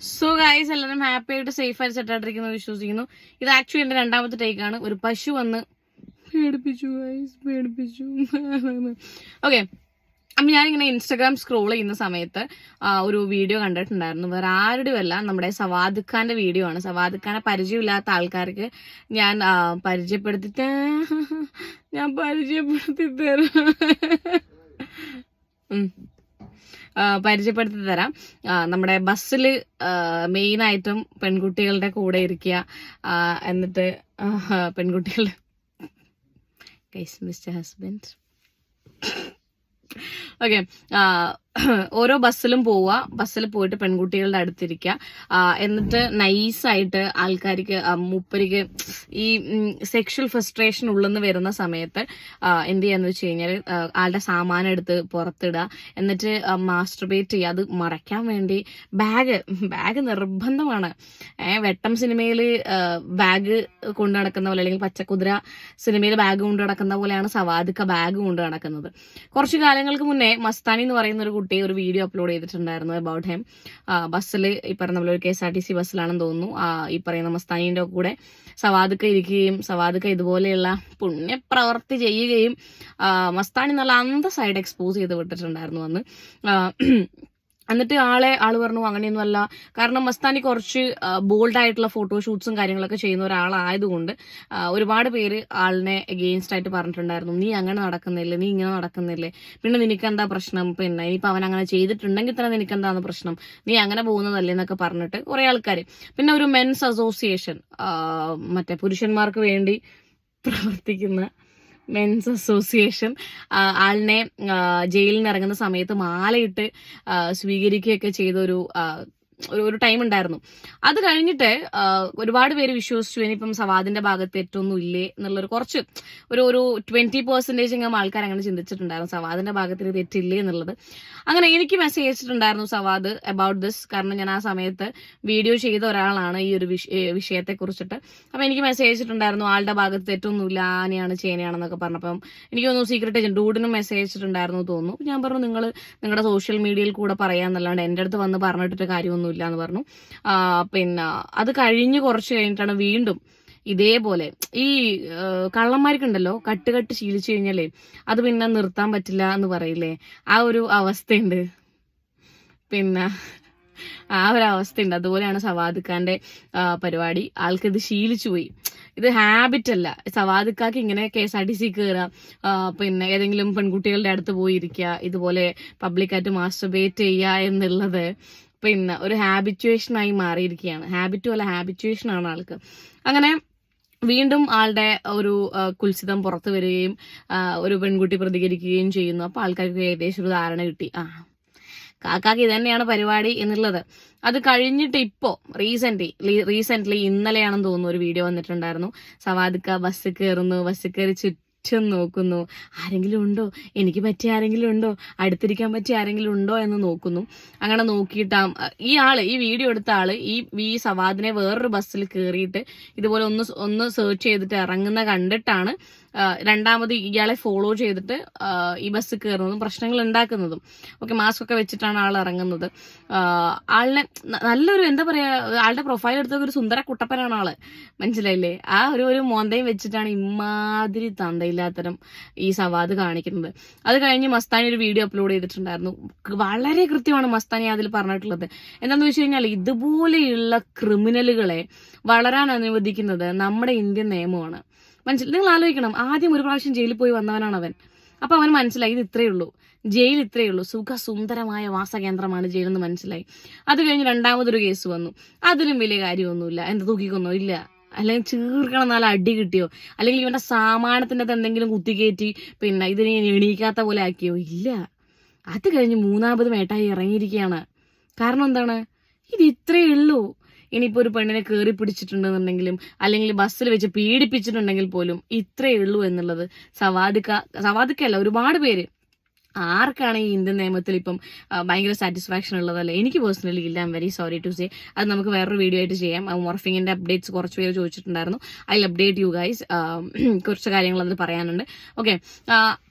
So guys എല്ലാവരും happy ആയിട്ട് safe ആയിട്ട് സെറ്റായിട്ടിരിക്കുന്നു വിശ്വസിക്കുന്നു. ഇത് ആക്ച്വലി എന്റെ രണ്ടാമത്തെ ടേക്ക് ആണ്. ഒരു പശു വന്ന് പേടിപ്പിച്ചു ഗായ്സ് പേടിപ്പിച്ചു. ഓക്കെ അപ്പം ഞാനിങ്ങനെ ഇൻസ്റ്റാഗ്രാം സ്ക്രോൾ ചെയ്യുന്ന സമയത്ത് ഒരു വീഡിയോ കണ്ടിട്ടുണ്ടായിരുന്നു. വേറെ ആരുടെയും അല്ല നമ്മുടെ സവാദ് ഖാന്റെ വീഡിയോ ആണ്. സവാദ് ഖാനെ പരിചയമില്ലാത്ത ആൾക്കാർക്ക് ഞാൻ പരിചയപ്പെടുത്തി ഞാൻ പരിചയപ്പെടുത്തി തരാം പരിചയപ്പെടുത്തി തരാം. നമ്മുടെ ബസ്സിൽ മെയിനായിട്ടും പെൺകുട്ടികളുടെ കൂടെ ഇരിക്കുക എന്നിട്ട് പെൺകുട്ടികളുടെ മിസ്റ്റർ ഹസ്ബൻഡ് ഓക്കെ ഓരോ ബസ്സിലും പോവുക ബസ്സിൽ പോയിട്ട് പെൺകുട്ടികളുടെ അടുത്തിരിക്കുക. എന്നിട്ട് നൈസായിട്ട് ആൾക്കാർക്ക് മുപ്പരിക്ക് ഈ സെക്ഷൽ ഫ്രസ്ട്രേഷൻ ഉള്ളെന്ന് വരുന്ന സമയത്ത് എന്ത് ചെയ്യാന്ന് വെച്ച് കഴിഞ്ഞാൽ ആളുടെ സാമാനം എടുത്ത് പുറത്തിടുക. എന്നിട്ട് മാസ്റ്റർബേറ്റ് ചെയ്യുക. അത് മറയ്ക്കാൻ വേണ്ടി ബാഗ് ബാഗ് നിർബന്ധമാണ്. വെട്ടം സിനിമയിൽ ബാഗ് കൊണ്ടു നടക്കുന്ന പോലെ അല്ലെങ്കിൽ പച്ചക്കുതിര സിനിമയിൽ ബാഗ് കൊണ്ടു നടക്കുന്ന പോലെയാണ് സവാദിക്ക ബാഗ് കൊണ്ടു നടക്കുന്നത്. കുറച്ച് കാലങ്ങൾക്ക് മുന്നേ മസ്താനി എന്ന് പറയുന്ന ഒരു കുട്ടി ഒരു വീഡിയോ അപ്ലോഡ് ചെയ്തിട്ടുണ്ടായിരുന്നു അബൌട്ട് ഹെം ബസ്സിൽ ഈ പറഞ്ഞ പോലെ ഒരു K S R T C ബസ്സിലാണെന്ന് തോന്നുന്നു. ഈ പറയുന്ന മസ്താനിന്റെ കൂടെ സവാദുക്ക ഇരിക്കുകയും സവാദുക്ക ഇതുപോലെയുള്ള പുണ്യപ്രവർത്തി ചെയ്യുകയും മസ്താനി നല്ല സൈഡ് എക്സ്പോസ് ചെയ്ത് വിട്ടിട്ടുണ്ടായിരുന്നു അന്ന്. എന്നിട്ട് ആളെ ആൾ പറഞ്ഞു അങ്ങനെയൊന്നും അല്ല. കാരണം മസ്താനി കുറച്ച് ബോൾഡ് ആയിട്ടുള്ള ഫോട്ടോഷൂട്ട്സും കാര്യങ്ങളൊക്കെ ചെയ്യുന്ന ഒരാളായതുകൊണ്ട് ഒരുപാട് പേര് ആളിനെ എഗെയിൻസ്റ്റ് ആയിട്ട് പറഞ്ഞിട്ടുണ്ടായിരുന്നു. നീ അങ്ങനെ നടക്കുന്നില്ലേ? നീ ഇങ്ങനെ നടക്കുന്നില്ലേ? പിന്നെ നിനക്ക് എന്താ പ്രശ്നം? പിന്നെ ഇപ്പൊ അവൻ അങ്ങനെ ചെയ്തിട്ടുണ്ടെങ്കിൽ തന്നെ നിനക്ക് എന്താണ് പ്രശ്നം? നീ അങ്ങനെ പോകുന്നതല്ലേ? എന്നൊക്കെ പറഞ്ഞിട്ട് കുറെ ആൾക്കാർ പിന്നെ ഒരു മെൻസ് അസോസിയേഷൻ മറ്റേ പുരുഷന്മാർക്ക് വേണ്ടി പ്രവർത്തിക്കുന്ന മെൻസ് അസോസിയേഷൻ ആളിനെ ജയിലിൽ നിന്ന് ഇറങ്ങുന്ന സമയത്ത് മാലയിട്ട് സ്വീകരിക്കുകയൊക്കെ ചെയ്ത ഒരു ടൈം ഉണ്ടായിരുന്നു. അത് കഴിഞ്ഞിട്ട് ഒരുപാട് പേര് വിശ്വസിച്ചു ഇനിയിപ്പം സവാദിന്റെ ഭാഗത്ത് തെറ്റൊന്നും ഇല്ലേ എന്നുള്ളൊരു കുറച്ച് ഒരു ഒരു ട്വന്റി പെർസെന്റേജ് എങ്കിലും ആൾക്കാർ അങ്ങനെ ചിന്തിച്ചിട്ടുണ്ടായിരുന്നു. സവാദിന്റെ ഭാഗത്തിന് തെറ്റില്ലേ എന്നുള്ളത്. അങ്ങനെ എനിക്ക് മെസ്സേജ് അയച്ചിട്ടുണ്ടായിരുന്നു സവാദ് അബൌട്ട് ദിസ് കാരണം ഞാൻ ആ സമയത്ത് വീഡിയോ ചെയ്ത ഒരാളാണ് ഈ ഒരു വിഷയത്തെ കുറിച്ചിട്ട് അപ്പൊ എനിക്ക് മെസ്സേജ് അയച്ചിട്ടുണ്ടായിരുന്നു ആളുടെ ഭാഗത്ത് തെറ്റൊന്നുമില്ല ആനയാണ് ചേനയാണെന്നൊക്കെ പറഞ്ഞപ്പം എനിക്ക് തോന്നുന്നു സീക്രട്ട് ഏജന്റ് ഡൂഡിനും മെസ്സേജ് അയച്ചിട്ടുണ്ടായിരുന്നു തോന്നുന്നു. ഞാൻ പറഞ്ഞു നിങ്ങൾ നിങ്ങളുടെ സോഷ്യൽ മീഡിയയിൽ കൂടെ പറയാന്നല്ലാണ്ട് എന്റെ അടുത്ത് വന്ന് പറഞ്ഞിട്ട് കാര്യമൊന്നുമില്ല എന്ന് പറഞ്ഞു പിന്നെ അത് കഴിഞ്ഞ് കുറച്ച് കഴിഞ്ഞിട്ടാണ് വീണ്ടും ഇതേപോലെ ഈ കള്ളന്മാർക്കുണ്ടല്ലോ കട്ട് കട്ട് ശീലിച്ചു കഴിഞ്ഞാലേ അത് പിന്നെ നിർത്താൻ പറ്റില്ല എന്ന് പറയില്ലേ? ആ ഒരു അവസ്ഥയുണ്ട്. പിന്നെ ആ ഒരു അവസ്ഥയുണ്ട്. അതുപോലെയാണ് സവാദ് ഖാന്റെ പരിപാടി. ഇത് ശീലിച്ചു പോയി. ഇത് ഹാബിറ്റ് അല്ല. സവാദിക്കാക്ക് ഇങ്ങനെ K S R T C കയറുക പിന്നെ ഏതെങ്കിലും പെൺകുട്ടികളുടെ അടുത്ത് പോയിരിക്കുക ഇതുപോലെ പബ്ലിക്കായിട്ട് മാസ്റ്റർബേറ്റ് ചെയ്യുക എന്നുള്ളത് പിന്നെ ഒരു ഹാബിറ്റുവേഷനായി മാറിയിരിക്കുകയാണ്. ഹാബിറ്റും അല്ല ഹാബിറ്റുവേഷൻ ആണ് ആൾക്ക്. അങ്ങനെ വീണ്ടും ആളുടെ ഒരു കുൽസിതം പുറത്തു വരികയും ഒരു പെൺകുട്ടി പ്രതികരിക്കുകയും ചെയ്യുന്നു. അപ്പൊ ആൾക്കാർക്ക് ഏകദേശം ഒരു ധാരണ കിട്ടി. ആ കാക്കാക്ക് ഇത് തന്നെയാണ് പരിപാടി എന്നുള്ളത്. അത് കഴിഞ്ഞിട്ട് ഇപ്പോ റീസെന്റ് റീസെന്റ്ലി ഇന്നലെയാണെന്ന് തോന്നുന്നു ഒരു വീഡിയോ വന്നിട്ടുണ്ടായിരുന്നു. സവാദിക്ക ബസ് കയറുന്നു ബസ് കയറി ചുറ്റും നോക്കുന്നു. ആരെങ്കിലും ഉണ്ടോ? എനിക്ക് പറ്റിയ ആരെങ്കിലും ഉണ്ടോ? അടുത്തിരിക്കാൻ പറ്റിയ ആരെങ്കിലും ഉണ്ടോ എന്ന് നോക്കുന്നു. അങ്ങനെ നോക്കിയിട്ട് ഈ ആൾ ഈ വീഡിയോ എടുത്ത ആൾ ഈ ഈ സവാദിനെ വേറൊരു ബസ്സിൽ കയറിയിട്ട് ഇതുപോലെ ഒന്ന് ഒന്ന് സെർച്ച് ചെയ്തിട്ട് ഇറങ്ങുന്ന കണ്ടിട്ടാണ് രണ്ടാമത് ഇയാളെ ഫോളോ ചെയ്തിട്ട് ഈ ബസ് കയറുന്നതും പ്രശ്നങ്ങൾ ഉണ്ടാക്കുന്നതും. ഓക്കെ മാസ്ക് ഒക്കെ വെച്ചിട്ടാണ് ആൾ ഇറങ്ങുന്നത്. ആളിനെ നല്ലൊരു എന്താ പറയാ ആളുടെ പ്രൊഫൈൽ എടുത്ത ഒരു സുന്ദര കുട്ടപ്പനാണ് ആൾ. മനസ്സിലായില്ലേ? ആ ഒരു ഒരു മോന്തയും വെച്ചിട്ടാണ് ഇമാതിരി തന്തയില്ലാത്തരം ഈ സവാദ് കാണിക്കുന്നത്. അത് കഴിഞ്ഞ് മസ്താനി ഒരു വീഡിയോ അപ്ലോഡ് ചെയ്തിട്ടുണ്ടായിരുന്നു. വളരെ കൃത്യമാണ് മസ്താനി അതിൽ പറഞ്ഞിട്ടുള്ളത്. എന്താന്ന് വെച്ച് കഴിഞ്ഞാൽ ഇതുപോലെയുള്ള ക്രിമിനലുകളെ വളരാൻ അനുവദിക്കുന്നത് നമ്മുടെ ഇന്ത്യൻ നിയമമാണ്. മനസ്സിൽ നിങ്ങൾ ആലോചിക്കണം. ആദ്യം ഒരു പ്രാവശ്യം ജയിലിൽ പോയി വന്നവനാണ് അവൻ. അപ്പൊ അവൻ മനസ്സിലായി ഇത് ഇത്രയേ ഉള്ളൂ. ജയിൽ ഇത്രയേ ഉള്ളൂ. സുഖസുന്ദരമായ വാസകേന്ദ്രമാണ് ജയിൽ എന്ന് മനസ്സിലായി. അത് കഴിഞ്ഞ് രണ്ടാമതൊരു കേസ് വന്നു. അതിലും വലിയ കാര്യമൊന്നുമില്ല. എന്ത് തൂക്കിക്കൊന്നോ? ഇല്ല. അല്ലെങ്കിൽ ചീർക്കണം നല്ല അടി കിട്ടിയോ? അല്ലെങ്കിൽ ഇവന്റെ സാമാനത്തിന്റെ അകത്ത് എന്തെങ്കിലും കുത്തിക്കയറ്റി പിന്നെ ഇതിനെ എണീക്കാത്ത പോലെ ആക്കിയോ? ഇല്ല. അത് കഴിഞ്ഞ് മൂന്നാമത് മേട്ടായി ഇറങ്ങിയിരിക്കുകയാണ്. കാരണം എന്താണ്? ഇത് ഇത്രയേ ഉള്ളൂ. ഇനിയിപ്പോ ഒരു പെണ്ണിനെ കയറി പിടിച്ചിട്ടുണ്ടെന്നുണ്ടെങ്കിലും അല്ലെങ്കിൽ ബസ്സിൽ വെച്ച് പീഡിപ്പിച്ചിട്ടുണ്ടെങ്കിൽ പോലും ഇത്രയേ ഉള്ളൂ എന്നുള്ളത് സവാദിക്ക സവാദിക്കല്ല ഒരുപാട് പേര്. ആർക്കാണ് ഈ ഇന്ത്യൻ നിയമത്തിൽ ഇപ്പം ഭയങ്കര സാറ്റിസ്ഫാക്ഷൻ ഉള്ളതല്ല? എനിക്ക് പേഴ്സണലി ഇല്ല I'm very sorry to say അത് നമുക്ക് വേറൊരു വീഡിയോ ആയിട്ട് ചെയ്യാം. മോർഫിങ്ങിന്റെ അപ്ഡേറ്റ്സ് കുറച്ച് പേര് ചോദിച്ചിട്ടുണ്ടായിരുന്നു. ഐ അപ്ഡേറ്റ് യു ഗൈസ് കുറച്ച് കാര്യങ്ങൾ അതിൽ പറയാനുണ്ട്. ഓക്കെ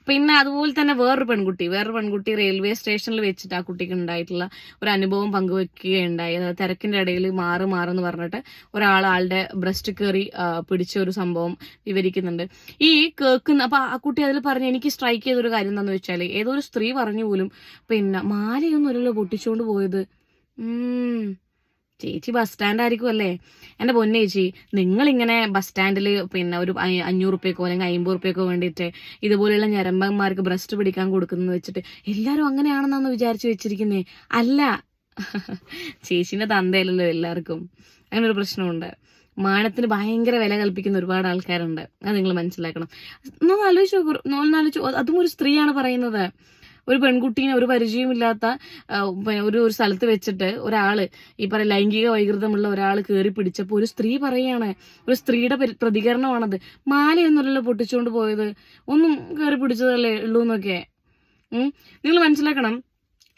പിന്നെ അതുപോലെ തന്നെ വേറൊരു പെൺകുട്ടി വേറൊരു പെൺകുട്ടി റെയിൽവേ സ്റ്റേഷനിൽ വെച്ചിട്ട് ആ കുട്ടിക്ക് ഉണ്ടായിട്ടുള്ള ഒരു അനുഭവം പങ്കുവെക്കുകയുണ്ടായി. അതായത് തിരക്കിന്റെ ഇടയിൽ മാറ് മാറെന്ന് പറഞ്ഞിട്ട് ഒരാൾ ആളുടെ ബ്രസ്റ്റ് കയറി പിടിച്ച ഒരു സംഭവം വിവരിക്കുന്നുണ്ട്. ഈ കേൾക്കുന്ന അപ്പൊ ആ കുട്ടി അതിൽ പറഞ്ഞ് എനിക്ക് സ്ട്രൈക്ക് ചെയ്തൊരു കാര്യം എന്താണെന്ന് വെച്ചാൽ ഏതോ ഒരു സ്ത്രീ പറഞ്ഞു പോലും പിന്നെ മാലയൊന്നും ഒരല്ലോ പൊട്ടിച്ചുകൊണ്ട് പോയത്. ഉം. ചേച്ചി ബസ് സ്റ്റാൻഡ് ആയിരിക്കും അല്ലേ? എന്റെ പൊന്നേച്ചി നിങ്ങളിങ്ങനെ ബസ് സ്റ്റാൻഡിൽ പിന്നെ ഒരു അഞ്ഞൂറ് റുപ്യക്കോ അല്ലെങ്കിൽ അമ്പത് റുപ്യക്കോ വേണ്ടിയിട്ട് ഇതുപോലെയുള്ള ഞരമ്പന്മാർക്ക് ബ്രസ്റ്റ് പിടിക്കാൻ കൊടുക്കുന്നത് വെച്ചിട്ട് എല്ലാവരും അങ്ങനെയാണെന്നാന്ന് വിചാരിച്ചു വെച്ചിരിക്കുന്നേ. അല്ല ചേച്ചിന്റെ തന്തയല്ലല്ലോ എല്ലാവർക്കും. അങ്ങനെ ഒരു പ്രശ്നമുണ്ട്. മാനത്തിന് ഭയങ്കര വില കൽപ്പിക്കുന്ന ഒരുപാട് ആൾക്കാരുണ്ട്. അത് നിങ്ങൾ മനസ്സിലാക്കണം. ഒന്ന് ആലോചിച്ച് നോക്കൂ അതും ഒരു സ്ത്രീയാണ് പറയുന്നത്. ഒരു പെൺകുട്ടീനെ ഒരു പരിചയമില്ലാത്ത ഒരു ഒരു സ്ഥലത്ത് വെച്ചിട്ട് ഒരാൾ ഈ പറയുന്ന ലൈംഗിക വൈകൃതമുള്ള ഒരാൾ കയറി പിടിച്ചപ്പോൾ ഒരു സ്ത്രീ പറയാണ് ഒരു സ്ത്രീയുടെ പ്രതികരണമാണത്. മാലയൊന്നുമല്ലല്ലോ പൊട്ടിച്ചുകൊണ്ട് പോയത്. ഒന്നും കയറി പിടിച്ചതല്ലേ ഉള്ളൂ എന്നൊക്കെ നിങ്ങൾ മനസ്സിലാക്കണം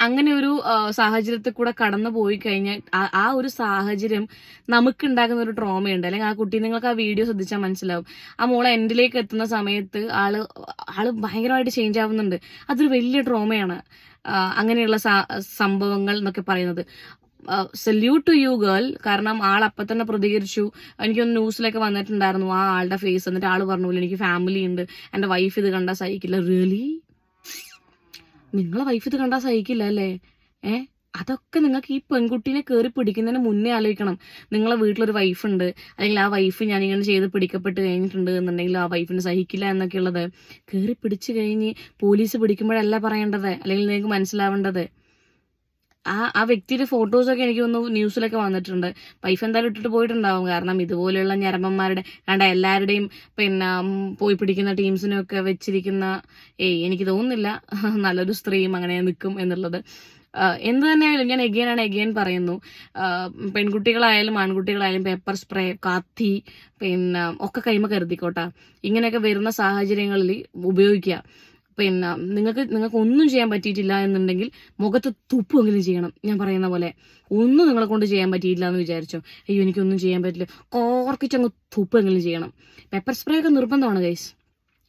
അങ്ങനെ ഒരു സാഹചര്യത്തിൽ കൂടെ കടന്നു പോയി കഴിഞ്ഞാൽ ആ- ഒരു സാഹചര്യം നമുക്ക് ഉണ്ടാകുന്ന ഒരു ട്രോമയുണ്ട്. അല്ലെങ്കിൽ ആ കുട്ടി നിങ്ങൾക്ക് ആ വീഡിയോ ശ്രദ്ധിച്ചാൽ മനസ്സിലാവും. ആ മോളെ എൻഡിലേക്ക് എത്തുന്ന സമയത്ത് ആൾ ആൾ ഭയങ്കരമായിട്ട് ചേഞ്ച് ആവുന്നുണ്ട്. അതൊരു വലിയ ട്രോമയാണ് അങ്ങനെയുള്ള സംഭവങ്ങൾ എന്നൊക്കെ പറയുന്നത്. സല്യൂട്ട് ടു യു ഗേൾ കാരണം ആൾ അപ്പം തന്നെ പ്രതികരിച്ചു. എനിക്കൊന്ന് ന്യൂസിലൊക്കെ വന്നിട്ടുണ്ടായിരുന്നു ആ ആളുടെ ഫേസ് എന്നിട്ട് ആൾ പറഞ്ഞു "പോലും എനിക്ക് ഫാമിലി ഉണ്ട്. എന്റെ വൈഫ് ഇത് കണ്ടാൽ സഹിക്കില്ല. റിയലി നിങ്ങളെ വൈഫ് ഇത് കണ്ടാൽ സഹിക്കില്ല അല്ലേ? ഏ? അതൊക്കെ നിങ്ങൾക്ക് ഈ പെൺകുട്ടീനെ കയറി പിടിക്കുന്നതിന് മുന്നേ ആലോചിക്കണം. നിങ്ങളെ വീട്ടിലൊരു വൈഫുണ്ട് അല്ലെങ്കിൽ ആ വൈഫ് ഞാൻ ഇങ്ങനെ ചെയ്ത് പിടിക്കപ്പെട്ട് കഴിഞ്ഞിട്ടുണ്ട് എന്നുണ്ടെങ്കിൽ ആ വൈഫിന് സഹിക്കില്ല എന്നൊക്കെ ഉള്ളത് കയറി പിടിച്ചു കഴിഞ്ഞ് പോലീസ് പിടിക്കുമ്പോഴല്ല പറയേണ്ടത്. അല്ലെങ്കിൽ നിങ്ങൾക്ക് മനസ്സിലാവേണ്ടത്. ആ ആ വ്യക്തിയുടെ ഫോട്ടോസൊക്കെ എനിക്ക് ഒന്ന് ന്യൂസിലൊക്കെ വന്നിട്ടുണ്ട്. വൈഫ് എന്തായാലും ഇട്ടിട്ട് പോയിട്ടുണ്ടാവും. കാരണം ഇതുപോലെയുള്ള ഞരമ്പന്മാരുടെ കണ്ട എല്ലാവരുടെയും പിന്നെ പോയി പിടിക്കുന്ന ടീംസിനൊക്കെ വെച്ചിരിക്കുന്ന ഏയ് എനിക്ക് തോന്നുന്നില്ല നല്ലൊരു സ്ത്രീയും അങ്ങനെ നിൽക്കും എന്നുള്ളത്. എന്ത് തന്നെയായാലും ഞാൻ എഗെയിൻ ആണ് എഗെയിൻ പറയുന്നു പെൺകുട്ടികളായാലും ആൺകുട്ടികളായാലും പേപ്പർ സ്പ്രേ കാത്തി പിന്നെ ഒക്കെ കൈമ കരുതിക്കോട്ടെ. ഇങ്ങനെയൊക്കെ വരുന്ന സാഹചര്യങ്ങളിൽ ഉപയോഗിക്കുക. പിന്നെ നിങ്ങൾക്ക് നിങ്ങൾക്ക് ഒന്നും ചെയ്യാൻ പറ്റിയിട്ടില്ല എന്നുണ്ടെങ്കിൽ മുഖത്ത് തുപ്പെങ്കിലും ചെയ്യണം. ഞാൻ പറയുന്ന പോലെ ഒന്നും നിങ്ങളെ കൊണ്ട് ചെയ്യാൻ പറ്റിയില്ല എന്ന് വിചാരിച്ചോ. അയ്യോ എനിക്കൊന്നും ചെയ്യാൻ പറ്റില്ല. കോർക്കിച്ചങ്ങ് തുപ്പെങ്കിലും ചെയ്യണം. പെപ്പർ സ്പ്രേ ഒക്കെ നിർബന്ധമാണ് ഗൈസ്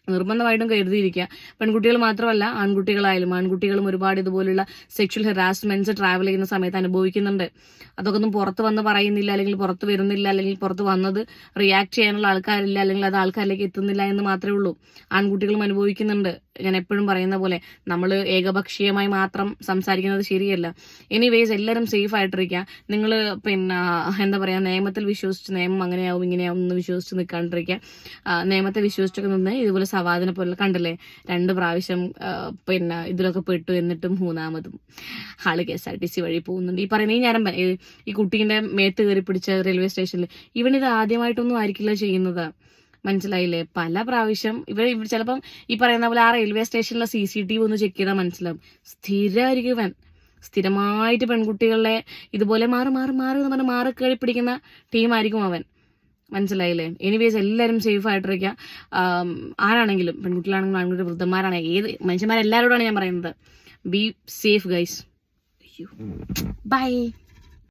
നിർബന്ധമായിട്ടും കരുതിയിരിക്കുക. പെൺകുട്ടികൾ മാത്രമല്ല ആൺകുട്ടികളായാലും ആൺകുട്ടികളും ഒരുപാട് ഇതുപോലുള്ള സെക്ഷൽ ഹെറാസ്മെന്റ്സ് ട്രാവൽ ചെയ്യുന്ന സമയത്ത് അനുഭവിക്കുന്നുണ്ട്. അതൊക്കെ ഒന്നും പുറത്ത് വന്ന് പറയുന്നില്ല അല്ലെങ്കിൽ പുറത്ത് വരുന്നില്ല അല്ലെങ്കിൽ പുറത്ത് വന്നത് റിയാക്ട് ചെയ്യാനുള്ള ആൾക്കാരില്ല അല്ലെങ്കിൽ അത് ആൾക്കാരിലേക്ക് എത്തുന്നില്ല എന്ന് മാത്രമേ ഉള്ളൂ. ആൺകുട്ടികളും അനുഭവിക്കുന്നുണ്ട്. ഞാൻ എപ്പോഴും പറയുന്ന പോലെ നമ്മൾ ഏകപക്ഷീയമായി മാത്രം സംസാരിക്കുന്നത് ശരിയല്ല. എനിവേസ് എല്ലാവരും സേഫ് ആയിട്ടിരിക്കുക നിങ്ങൾ പിന്നെ എന്താ പറയുക നിയമത്തിൽ വിശ്വസിച്ച് നിയമം അങ്ങനെയാവും ഇങ്ങനെയാവും എന്ന് വിശ്വസിച്ച് നിൽക്കാണ്ടിരിക്കുക നിയമത്തെ വിശ്വസിച്ചൊക്കെ നിന്ന് ഇതുപോലെ സവാദിനെ പോലെ കണ്ടില്ലേ? രണ്ട് പ്രാവശ്യം പിന്നെ ഇതിലൊക്കെ പെട്ടു എന്നിട്ടും മൂന്നാമതും. ആൾ K S R T C വഴി പോകുന്നുണ്ട്. ഈ പറയുന്ന ഈ ഞാൻ ഈ- കുട്ടീന്റെ മേത്ത് കയറി പിടിച്ച റെയിൽവേ സ്റ്റേഷനിൽ ഇവനിത് ആദ്യമായിട്ടൊന്നും ആയിരിക്കില്ല ചെയ്യുന്നത്. മനസ്സിലായില്ലേ? പല പ്രാവശ്യം ഇവർ ഇവർ ചിലപ്പം ഈ പറയുന്ന പോലെ ആ റെയിൽവേ സ്റ്റേഷനിലെ സി സി ടി വി ഒന്ന് ചെക്ക് ചെയ്താൽ മനസ്സിലാവും. സ്ഥിരമായിരിക്കും ഇവൻ. സ്ഥിരമായിട്ട് പെൺകുട്ടികളെ ഇതുപോലെ മാറി മാറി മാറി എന്ന് പറഞ്ഞാൽ മാറി കയറി പിടിക്കുന്ന ടീമായിരിക്കും അവൻ. മനസ്സിലായില്ലേ? എനിവേസ് എല്ലാവരും സേഫ് ആയിട്ടിരിക്കുക ആരാണെങ്കിലും പെൺകുട്ടികളാണെങ്കിലും ആൺകുട്ടി വൃദ്ധന്മാരാണെങ്കിലും ഏത് മനുഷ്യന്മാരെല്ലാവരോടാണ് ഞാൻ പറയുന്നത്? Be safe guys bye